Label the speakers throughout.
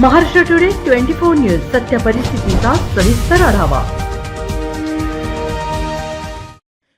Speaker 1: Maharashtra today twenty four news सत्य परिस्थितीचा सविस्तर आढावा.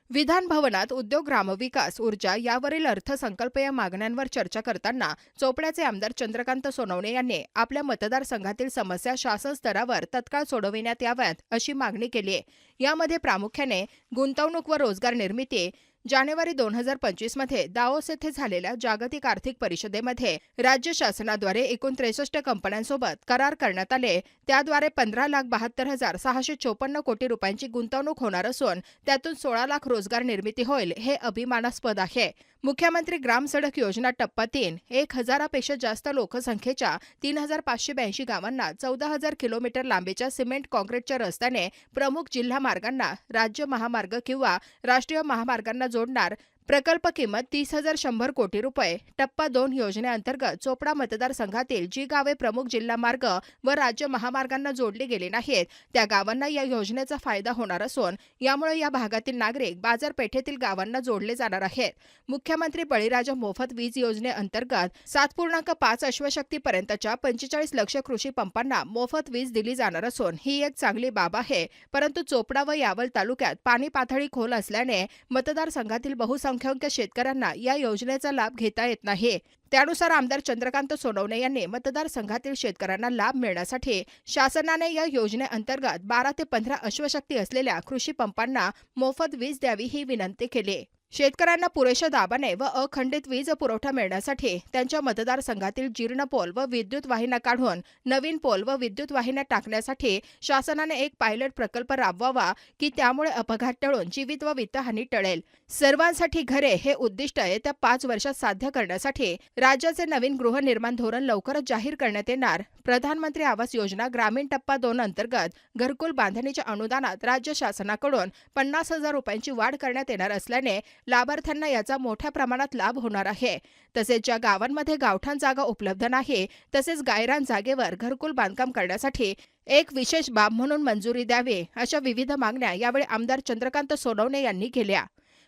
Speaker 2: विधान भवनात उद्योग ग्रामविकास ऊर्जा यावरील अर्थसंकल्पीय मागण्यांवर चर्चा करताना चोपड्याचे आमदार चंद्रकांत सोनवणे यांनी आपल्या मतदारसंघातील समस्या शासन स्तरावर तत्काळ सोडविण्यात याव्यात अशी मागणी केली आहे. यामध्ये प्रामुख्याने गुंतवणूक व रोजगार निर्मिती जानेवारी दोन हजार पंचवीसमध्ये दाओस येथे झालेल्या जागतिक आर्थिक परिषदेमध्ये राज्य शासनाद्वारे एकूण त्रेसष्ट कंपन्यांसोबत करार करण्यात आले. त्याद्वारे पंधरा लाख बहात्तर हजार सहाशे चोपन्न कोटी रुपयांची गुंतवणूक होणार असून त्यातून सोळा लाख रोजगार निर्मिती होईल हे अभिमानास्पद आहे. मुख्यमंत्री ग्राम सडक योजना टप्पा तीन एक हजारापेक्षा जास्त लोकसंख्येच्या तीन हजार पाचशे ब्याऐंशी गावांना चौदा हजार किलोमीटर लांबीच्या सिमेंट कॉन्क्रीटच्या रस्त्याने प्रमुख जिल्हा मार्गांना राज्य महामार्ग किंवा राष्ट्रीय महामार्गांना जोडणार. प्रकल्प किंमत तीस हजार शंभर कोटी रुपये. टप्पा दोन योजनेअंतर्गत चोपडा मतदारसंघातील जी गावे प्रमुख जिल्हा मार्ग व राज्य महामार्गांना जोडली गेली नाहीत. त्या गावांना या योजनेचा फायदा होणार असून यामुळे या भागातील नागरिक बाजारपेठेतील गावांना जोडले जाणार आहेत. मुख्यमंत्री बळीराजा मोफत वीज योजनेअंतर्गत सात पूर्णांक पाच अश्वशक्तीपर्यंतच्या पंचेचाळीस लक्ष कृषी पंपांना मोफत वीज दिली जाणार असून ही एक चांगली बाब आहे. परंतु चोपडा व यावल तालुक्यात पाणी पातळी खोल असल्याने मतदारसंघातील बहुसंख्य बहुसंख्याक शेतकऱ्यांना या योजनेचा लाभ घेता येत नाही. त्यानुसार आमदार चंद्रकांत सोनवणे यांनी मतदारसंघातील शेतकऱ्यांना लाभ मिळण्यासाठी शासनाने या योजनेअंतर्गत बारा ते पंधरा अश्वशक्ती असलेल्या कृषी पंपांना मोफत वीज द्यावी ही विनंती केली. शेतकऱ्यांना पुरेशा दाबाने व अखंडित वीज पुरवठा मिळण्यासाठी त्यांच्या मतदारसंघातील जीर्ण पोल व विद्युत वाहिन्या काढून नवीन पोल व विद्युत वाहिन्या टाकण्यासाठी शासनाने एक पायलट प्रकल्प राबवावा की त्यामुळे अपघात टळून जीवित व वित्तहानी टळेल. सर्वांसाठी घरे हे उद्दिष्ट येत्या पाच वर्षात साध्य करण्यासाठी राज्याचे नवीन गृहनिर्माण धोरण लवकरच जाहीर करण्यात येणार. प्रधानमंत्री आवास योजना ग्रामीण टप्पा दोन अंतर्गत घरकुल बांधणीच्या अनुदानात राज्य शासनाकडून पन्नास हजार रुपयांची वाढ करण्यात येणार असल्याने लाभार्थ्यांना याचा मोठ्या प्रमाणात लाभ होणार आहे. तसेच ज्या गावांमध्ये गावठाण जागा उपलब्ध नाही तसेच गायरान जागेवर घरकुल बांधकाम करण्यासाठी एक विशेष बाब म्हणून मंजुरी द्यावी अशा विविध मागण्या यावेळी आमदार चंद्रकांत सोनवणे यांनी केल्या.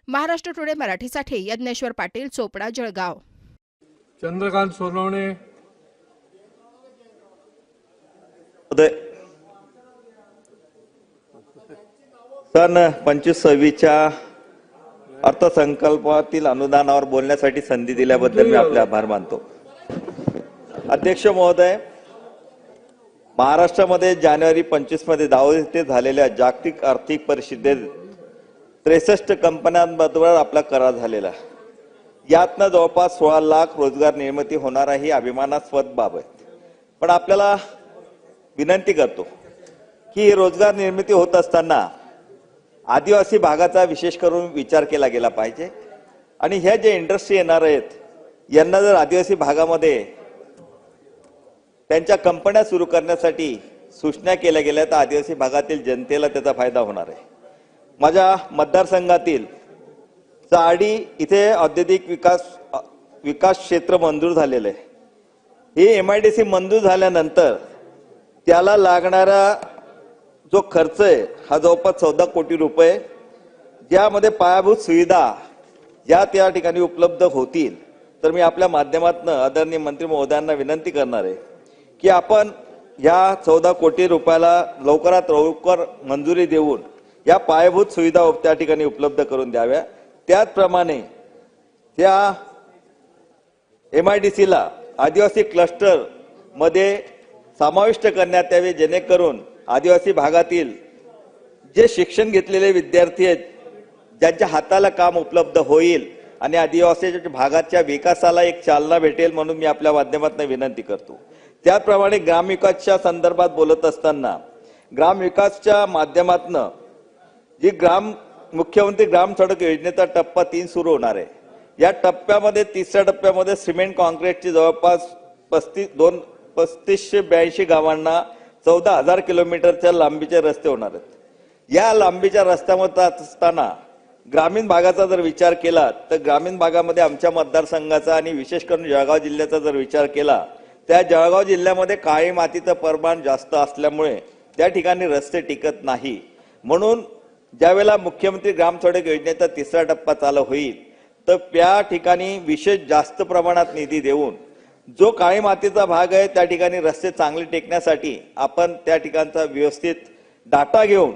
Speaker 2: महाराष्ट्र टुडे मराठीसाठी यज्ञेश्वर पाटील चोपडा जळगाव.
Speaker 3: चंद्रकांत सोनवणे.
Speaker 4: सन पंचवीस सव्वीसच्या अर्थसंकल्पातील अनुदानावर बोलण्यासाठी संधी दिल्याबद्दल मी आपले आभार मानतो अध्यक्ष महोदय महाराष्ट्रामध्ये जानेवारी पंचवीसमध्ये ते येथे झालेल्या जागतिक आर्थिक परिषदेत त्रेसष्ट कंपन्यांबरोबर आपला करार झालेला आहे. यातनं जवळपास सोळा लाख रोजगार निर्मिती होणार ही अभिमानास्पद बाब आहे पण आपल्याला विनंती करतो की रोजगार निर्मिती होत असताना आदिवासी भागाचा विशेष करून विचार केला गेला पाहिजे. आणि ह्या जे इंडस्ट्री येणार आहेत यांना जर आदिवासी भागामध्ये त्यांच्या कंपन्या सुरू करण्यासाठी सूचना केल्या गेल्या तर आदिवासी भागातील जनतेला त्याचा फायदा होणार आहे. माझ्या मतदारसंघातील चाडी इथे औद्योगिक विकास विकास क्षेत्र मंजूर झालेलं आहे. हे एम आय डी सी मंजूर झाल्यानंतर त्याला लागणारा जो खर्च आहे हा जवळपास चौदा कोटी रुपये ज्यामध्ये पायाभूत सुविधा या त्या ठिकाणी उपलब्ध होतील. तर मी आपल्या माध्यमातून आदरणीय मंत्री महोदयांना विनंती करणार आहे की आपण या चौदा कोटी रुपयाला लवकरात लवकर मंजुरी देऊन या पायाभूत सुविधा त्या ठिकाणी उपलब्ध करून द्याव्या. त्याचप्रमाणे त्या एम आय डी सीला आदिवासी क्लस्टरमध्ये समाविष्ट करण्यात यावे जेणेकरून आदिवासी भागातील जे शिक्षण घेतलेले विद्यार्थी आहेत ज्यांच्या हाताला काम उपलब्ध होईल आणि आदिवासी भागाच्या विकासाला एक चालना भेटेल म्हणून मी आपल्या माध्यमातून विनंती करतो. त्याचप्रमाणे ग्रामविकासच्या संदर्भात बोलत असताना ग्रामविकासच्या माध्यमातून जी ग्राम मुख्यमंत्री ग्राम सडक योजनेचा टप्पा तीन सुरू होणार आहे. या टप्प्यामध्ये तिसऱ्या टप्प्यामध्ये सिमेंट कॉन्क्रीटची जवळपास पस्तीस दोन पस्तीसशे ब्याऐंशी गावांना चौदा हजार किलोमीटरच्या लांबीचे रस्ते होणार आहेत. या लांबीच्या रस्त्यामध्ये जात असताना ग्रामीण भागाचा जर विचार केला तर ग्रामीण भागामध्ये आमच्या मतदारसंघाचा आणि विशेष करून जळगाव जिल्ह्याचा जर विचार केला त्या जळगाव जिल्ह्यामध्ये काळी मातीचं प्रमाण जास्त असल्यामुळे त्या ठिकाणी रस्ते टिकत नाही. म्हणून ज्यावेळेला मुख्यमंत्री ग्राम सडक योजनेचा तिसरा टप्पा चालू होईल तर त्या ठिकाणी विशेष जास्त प्रमाणात निधी देऊन जो काळी मातीचा भाग आहे त्या ठिकाणी रस्ते चांगले टेकण्यासाठी आपण त्या ठिकाणचा व्यवस्थित डाटा घेऊन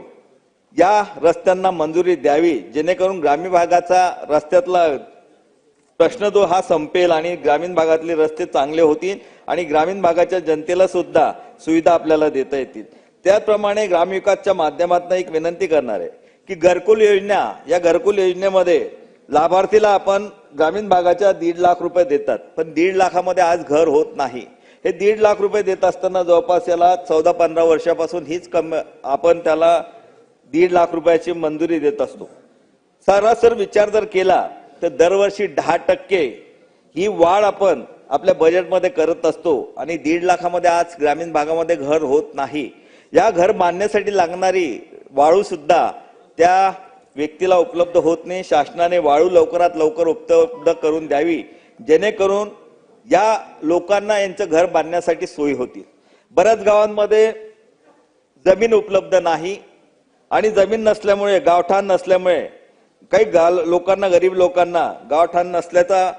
Speaker 4: या रस्त्यांना मंजुरी द्यावी जेणेकरून ग्रामीण भागाचा रस्त्यातला प्रश्न जो हा संपेल आणि ग्रामीण भागातले रस्ते चांगले होतील आणि ग्रामीण भागाच्या जनतेला सुद्धा सुविधा आपल्याला देता येतील. त्याचप्रमाणे ग्रामविकासच्या माध्यमातून एक विनंती करणार आहे की घरकुल योजना या घरकुल योजनेमध्ये लाभार्थीला आपण ग्रामीण भागाच्या दीड लाख रुपये देतात. पण दीड लाखामध्ये आज घर होत नाही. हे दीड लाख रुपये देत असताना जवळपास याला चौदा पंधरा वर्षापासून हीच कम आपण त्याला दीड लाख रुपयाची मंजुरी देत असतो. सरासर विचार जर केला तर दरवर्षी दहा टक्के ही वाढ आपण आपल्या बजेटमध्ये करत असतो आणि दीड लाखामध्ये आज ग्रामीण भागामध्ये घर होत नाही. या घर बांधण्यासाठी लागणारी वाळू सुद्धा त्या व्यक्तीला उपलब्ध होत नाही शासनाने वाळू लवकरात लवकर उपलब्ध करून द्यावी जेणेकरून या लोकांना यांचं घर बांधण्यासाठी सोयी होतील. बऱ्याच गावांमध्ये जमीन उपलब्ध नाही आणि जमीन नसल्यामुळे गावठाण नसल्यामुळे काही गा लोकांना गरीब लोकांना गावठाण नसल्याचा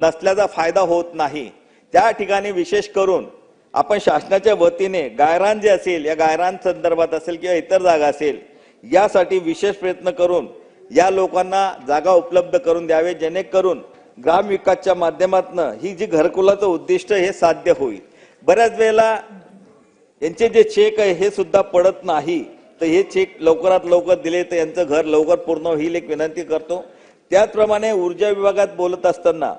Speaker 4: नसल्याचा फायदा होत नाही. त्या ठिकाणी विशेष करून आपण शासनाच्या वतीने गायरान जे असेल या गायरान संदर्भात असेल किंवा इतर जागा असेल यासाठी विशेष प्रयत्न करून या लोकांना जागा उपलब्ध करून द्यावे जेणेकरून ग्रामविकासच्या माध्यमातून ही जी घरकुलाचं उद्दिष्ट हे साध्य होईल. बऱ्याच वेळेला यांचे जे चेक आहे हे सुद्धा पडत नाही. तर हे चेक लवकरात लवकर दिले तर यांचं घर लवकर पूर्ण होईल एक विनंती करतो. त्याचप्रमाणे ऊर्जा विभागात बोलत असताना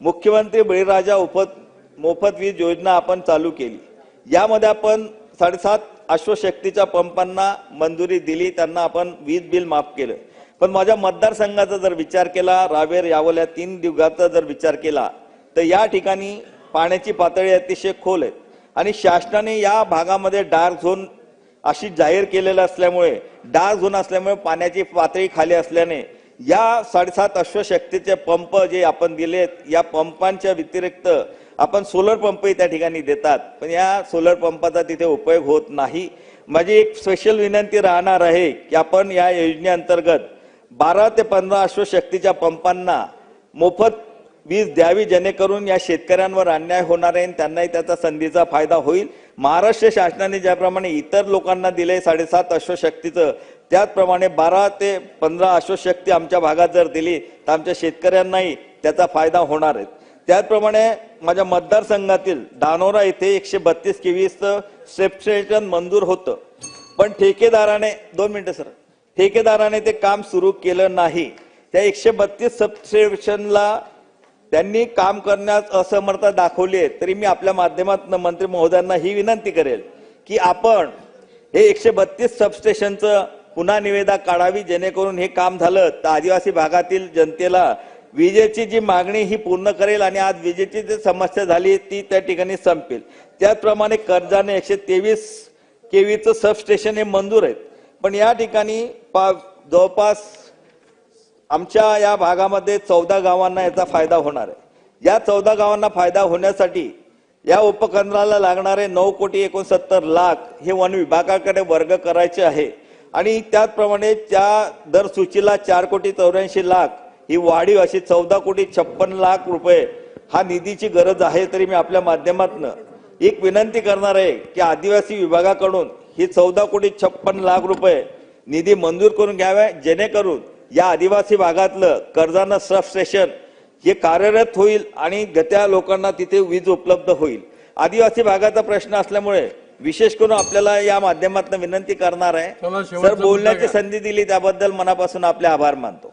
Speaker 4: मुख्यमंत्री बळीराजा उपत मोफत वीज योजना आपण चालू केली. यामध्ये आपण साडेसात अश्वशक्तीच्या पंपांना मंजुरी दिली त्यांना आपण वीज बिल माफ केलं. पण माझ्या मतदारसंघाचा जर विचार केला रावेर यावल या तीन दिवसाचा जर विचार केला तर या ठिकाणी पाण्याची पातळी अतिशय खोल आहे. आणि शासनाने या भागामध्ये डार्क झोन अशी जाहीर केलेलं असल्यामुळे डार्क झोन असल्यामुळे पाण्याची पातळी खाली असल्याने या साडेसात अश्वशक्तीचे पंप जे आपण दिलेत या पंपांच्या व्यतिरिक्त आपण सोलर पंपही त्या ठिकाणी देतात. पण या सोलर पंपाचा तिथे उपयोग होत नाही. माझी एक स्पेशल विनंती राहणार आहे की आपण या योजनेअंतर्गत बारा ते पंधरा अश्वशक्तीच्या पंपांना मोफत वीज द्यावी जेणेकरून या शेतकऱ्यांवर अन्याय होणार आहे आणि त्यांनाही त्याचा संधीचा फायदा होईल. महाराष्ट्र शासनाने ज्याप्रमाणे इतर लोकांना दिले साडेसात अश्वशक्तीचं त्याचप्रमाणे बारा ते पंधरा अश्वशक्ती आमच्या भागात जर दिली तर आमच्या शेतकऱ्यांनाही त्याचा फायदा होणार आहे. त्याचप्रमाणे माझ्या मतदारसंघातील धानोरा येथे एकशे बत्तीस केवीसचं सेप्टेशन मंजूर होतं. पण ठेकेदाराने दोन मिनिटं सर ठेकेदाराने ते काम सुरू केलं नाही. त्या एकशे बत्तीस सबस्टेशनला त्यांनी काम करण्यास असमर्थता दाखवली आहे. तरी मी आपल्या माध्यमातून मंत्री महोदयांना ही विनंती करेल की आपण हे एकशे बत्तीस सबस्टेशनचं पुन्हा निवेदा काढावी जेणेकरून हे काम झालं. तर आदिवासी भागातील जनतेला विजेची जी मागणी ही पूर्ण करेल आणि आज विजेची जी समस्या झाली ती त्या ठिकाणी संपेल. त्याचप्रमाणे कर्जाने एकशे तेवीस केवीचं सबस्टेशन हे मंजूर आहेत. पण या ठिकाणी पा जवळपास आमच्या या भागामध्ये चौदा गावांना याचा फायदा होणार आहे. या चौदा गावांना फायदा होण्यासाठी या उपकेंद्राला लागणारे नऊ कोटी एकोणसत्तर लाख हे वन विभागाकडे वर्ग करायचे आहे. आणि त्याचप्रमाणे त्या दर सूचीला चार कोटी चौऱ्याऐंशी लाख ही वाढीव अशी चौदा कोटी छप्पन लाख रुपये हा निधीची गरज आहे तरी मी आपल्या माध्यमातून एक विनंती करणार आहे की आदिवासी विभागाकडून ही चौदा कोटी छप्पन लाख रुपये निधी मंजूर करून घ्यावे जेणेकरून या आदिवासी भागातलं कर्जानं सबस्टेशन हे कार्यरत होईल आणि त्या लोकांना तिथे वीज उपलब्ध होईल. आदिवासी भागाचा प्रश्न असल्यामुळे विशेष करून आपल्याला या माध्यमातून विनंती करणार आहे. सर बोलण्याची. संधी दिली त्याबद्दल मनापासून आपले आभार मानतो.